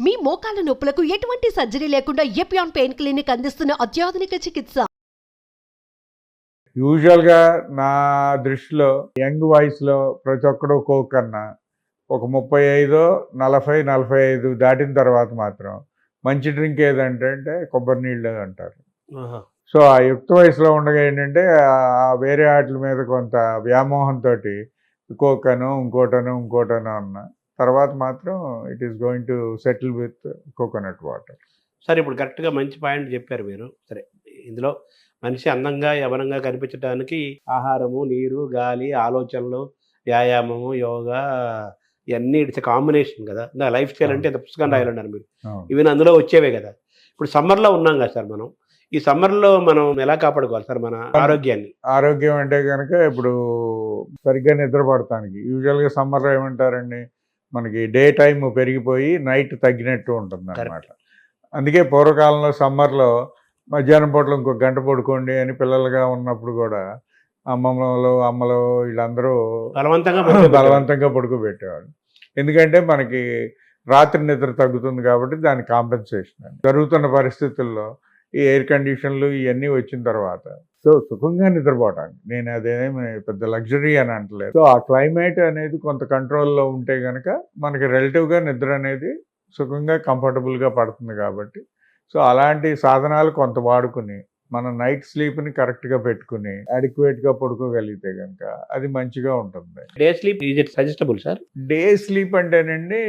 మీ మోకాల నొప్పులకు ఎటువంటి సర్జరీ లేకుండా ఎపియాన్ పెయిన్ క్లినిక్ అందిస్తున్న అత్యాధునిక చికిత్స? యూజువల్గా నా దృష్టిలో యంగ్ వయసులో ప్రతి ఒక్కడు కోక్ అన్నా ఒక ముప్పై ఐదు నలభై నలభై ఐదు దాటిన తర్వాత మాత్రం మంచి డ్రింక్ ఏదంటే అంటే కొబ్బరి నీళ్ళు అంటారు. సో ఆ యుక్త వయసులో ఉండగా ఏంటంటే ఆ వేరే వాటి మీద కొంత వ్యామోహంతో కోక్ అను ఇంకోటను ఇంకోటను అన్న తర్వాత మాత్రం it is going to settle with coconut water సరే ఇప్పుడు కరెక్ట్గా మంచి పాయింట్ చెప్పారు మీరు. సరే ఇందులో మనిషి అందంగా యవనంగా కనిపించడానికి ఆహారము నీరు గాలి ఆలోచనలు వ్యాయామము యోగా ఇవన్నీ ఇట్స్ కాంబినేషన్ కదా. నా లైఫ్ స్టైల్ అంటే ఇంత పుస్తకం రాయాలన్నారు మీరు. ఇవి అందులో వచ్చేవే కదా. ఇప్పుడు సమ్మర్లో ఉన్నాం కదా సార్ మనం. ఈ సమ్మర్లో మనం ఎలా కాపాడుకోవాలి సార్ మన ఆరోగ్యాన్ని? ఆరోగ్యం అంటే కనుక ఇప్పుడు సరిగ్గా నిద్రపడటానికి యూజువల్గా సమ్మర్లో ఏమంటారండి? మనకి డే టైం పెరిగిపోయి నైట్ తగ్గినట్టు ఉంటుంది అనమాట అందుకే పూర్వకాలంలో సమ్మర్లో మధ్యాహ్నం పూటలో ఇంకో గంట పడుకోండి అని పిల్లలుగా ఉన్నప్పుడు కూడా అమ్మమ్మలు అమ్మలు వీళ్ళందరూ బలవంతంగా. బలవంతంగా పడుకోబెట్టేవాడు ఎందుకంటే మనకి రాత్రి నిద్ర తగ్గుతుంది కాబట్టి దాని కాంపెన్సేషన్ జరుగుతున్న పరిస్థితుల్లో ఈ ఎయిర్ కండిషన్లు ఇవన్నీ వచ్చిన తర్వాత సో సుఖంగా నిద్రపోవటానికి. నేను అదేమి పెద్ద లగ్జరీ అని అంటలేదు సో ఆ క్లైమేట్ అనేది కొంత కంట్రోల్లో ఉంటే కనుక మనకి రిలేటివ్గా నిద్ర అనేది సుఖంగా కంఫర్టబుల్గా పడుతుంది కాబట్టి. సో అలాంటి సాధనాలు కొంత వాడుకుని మన నైట్ స్లీప్ని కరెక్ట్గా పెట్టుకుని అడిక్వేట్గా పడుకోగలిగితే కనుక అది మంచిగా ఉంటుంది. Day sleep is it suggestable sir? Day sleep అంటేనండి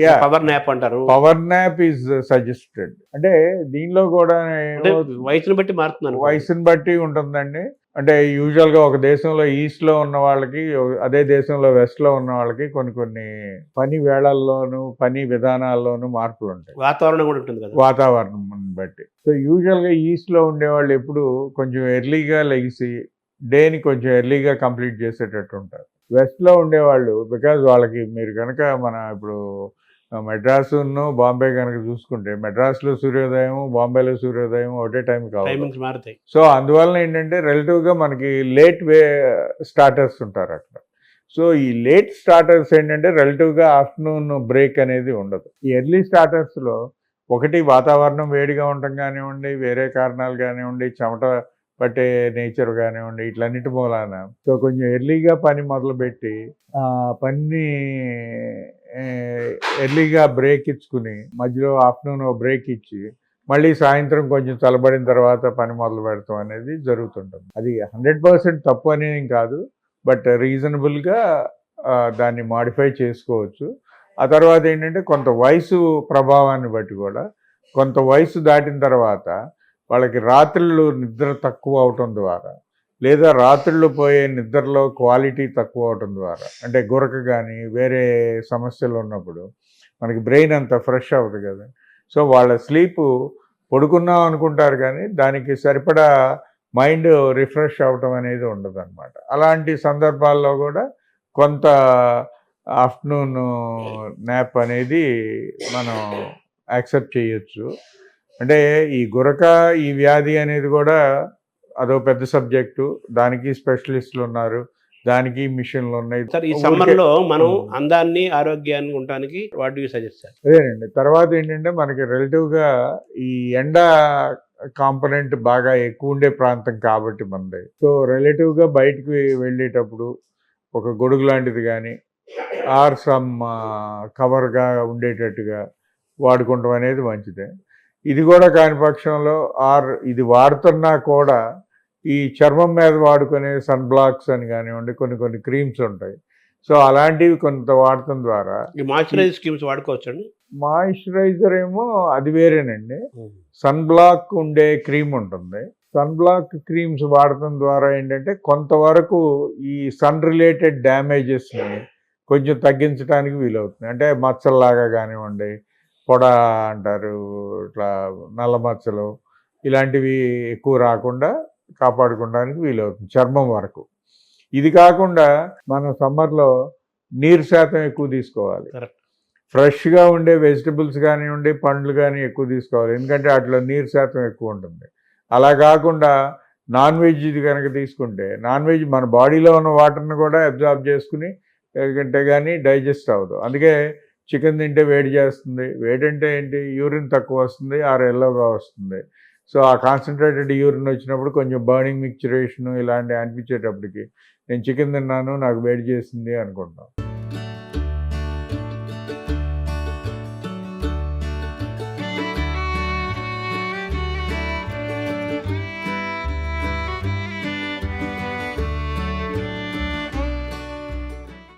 యా. పవర్ నాప్ అంటారు. Power nap is suggested. అంటే దీనిలో కూడా? వయసును బట్టి మారుతున్నాను. వయసుని బట్టి ఉంటుందండి. అంటే యూజువల్గా ఒక దేశంలో ఈస్ట్లో ఉన్న వాళ్ళకి అదే దేశంలో వెస్ట్లో ఉన్న వాళ్ళకి కొన్ని కొన్ని పని వేళల్లోనూ పని విధానాల్లోనూ మార్పులు ఉంటాయి వాతావరణం కూడా ఉంటుంది వాతావరణం బట్టి. సో యూజువల్గా ఈస్ట్లో ఉండేవాళ్ళు ఎప్పుడు కొంచెం ఎర్లీగా లెగిసి డేని కొంచెం ఎర్లీగా కంప్లీట్ చేసేటట్టు ఉంటారు. వెస్ట్లో ఉండేవాళ్ళు బికాజ్ వాళ్ళకి మీరు కనుక మన ఇప్పుడు మెడ్రాసును బాంబే కనుక చూసుకుంటే మెడ్రాస్లో సూర్యోదయం బాంబేలో సూర్యోదయం ఒకటే టైం కావాలి. సో అందువలన ఏంటంటే రిలేటివ్గా మనకి లేట్ వే స్టార్టర్స్ ఉంటారు అక్కడ. సో ఈ లేట్ స్టార్టర్స్ ఏంటంటే రిలేటివ్గా ఆఫ్టర్నూన్ బ్రేక్ అనేది ఉండదు. ఈ ఎర్లీ స్టార్టర్స్లో ఒకటి వాతావరణం వేడిగా ఉండటం కానివ్వండి వేరే కారణాలు కానివ్వండి చెమట పట్టే నేచర్ కానివ్వండి ఇట్లన్నిటి మూలాన. సో కొంచెం ఎర్లీగా పని మొదలుపెట్టి పని ఎర్లీగా బ్రేక్ ఇచ్చుకుని మధ్యలో ఆఫ్టర్నూన్ బ్రేక్ ఇచ్చి మళ్ళీ సాయంత్రం కొంచెం చల్లబడిన తర్వాత పని మొదలు పెడతాం అనేది జరుగుతుంటుంది. అది హండ్రెడ్ పర్సెంట్ తప్పు అనేది కాదు బట్ రీజనబుల్గా దాన్ని మాడిఫై చేసుకోవచ్చు. ఆ తర్వాత ఏంటంటే కొంత వయసు ప్రభావాన్ని బట్టి కూడా కొంత వయసు దాటిన తర్వాత వాళ్ళకి రాత్రులు నిద్ర తక్కువ అవటం ద్వారా లేదా రాత్రులు పోయే నిద్రలో క్వాలిటీ తక్కువ అవటం ద్వారా అంటే గురక కానీ వేరే సమస్యలు ఉన్నప్పుడు మనకి బ్రెయిన్ అంత ఫ్రెష్ అవ్వదు కదా. సో వాళ్ళ స్లీపు పడుకున్నాం అనుకుంటారు కానీ దానికి సరిపడా మైండ్ రిఫ్రెష్ అవ్వటం అనేది ఉండదు అలాంటి సందర్భాల్లో కూడా కొంత ఆఫ్టర్నూన్ నాప్ అనేది మనం యాక్సెప్ట్ చేయొచ్చు. అంటే ఈ గురక ఈ వ్యాధి అనేది కూడా అదో పెద్ద సబ్జెక్టు. దానికి స్పెషలిస్టులు ఉన్నారు. దానికి మిషన్లు ఉన్నాయి. సార్ ఈ ఊరికే- సమ్మర్లో మనం. అందాన్ని ఆరోగ్యాన్ని ఉండటానికి వాట్ యూ సజెస్ట్ సార్? అదేనండి. తర్వాత ఏంటంటే మనకి రిలేటివ్గా ఈ ఎండ కాంపనెంట్ బాగా ఎక్కువ ఉండే ప్రాంతం కాబట్టి మనది. సో రిలేటివ్గా బయటికి వెళ్ళేటప్పుడు ఒక గొడుగు లాంటిది కానీ ఆర్ సమ్ కవర్గా ఉండేటట్టుగా వాడుకుంటాం అనేది మంచిదే. ఇది కూడా కాని పక్షంలో ఆర్ ఇది వాడుతున్నా కూడా ఈ చర్మం మీద వాడుకునే సన్ బ్లాక్స్ అని కానివ్వండి కొన్ని కొన్ని క్రీమ్స్ ఉంటాయి. సో అలాంటివి కొంత వాడటం ద్వారా ఈ మాయిశ్చరైజ్ స్కీమ్స్ వాడుకోవచ్చండి? మాయిశ్చరైజర్ ఏమో అది వేరేనండి. సన్ బ్లాక్ ఉండే క్రీమ్ ఉంటుంది. సన్ బ్లాక్ క్రీమ్స్ వాడటం ద్వారా ఏంటంటే కొంతవరకు ఈ సన్ రిలేటెడ్ డ్యామేజెస్ని కొంచెం తగ్గించడానికి వీలవుతుంది. అంటే మచ్చల్లాగా కానివ్వండి పొడ అంటారు ఇట్లా నల్ల మచ్చలు ఇలాంటివి ఎక్కువ రాకుండా కాపాడుకోవడానికి వీలవుతుంది చర్మం వరకు. ఇది కాకుండా మనం సమ్మర్లో నీరు శాతం ఎక్కువ తీసుకోవాలి. ఫ్రెష్గా ఉండే వెజిటబుల్స్ కానివ్వండి పండ్లు కానీ ఎక్కువ తీసుకోవాలి. ఎందుకంటే అట్లా నీరు శాతం ఎక్కువ ఉంటుంది. అలా కాకుండా నాన్ వెజ్ ఇది కనుక తీసుకుంటే నాన్ వెజ్ మన బాడీలో ఉన్న వాటర్ని కూడా అబ్జార్బ్ చేసుకుని ఎందుకంటే కానీ డైజెస్ట్ అవ్వదు. అందుకే చికెన్ తింటే వేడి చేస్తుంది. వేడి అంటే ఏంటి? యూరిన్ తక్కువ వస్తుంది ఆర్ ఎల్లోగా వస్తుంది. సో ఆ కాన్సన్ట్రేటెడ్ యూరిన్ వచ్చినప్పుడు కొంచెం బర్నింగ్ మిక్చరేషన్ ఇలాంటివి అనిపించేటప్పటికి నేను చికెన్ తిన్నాను నాకు వేడి చేసింది అనుకుంటాం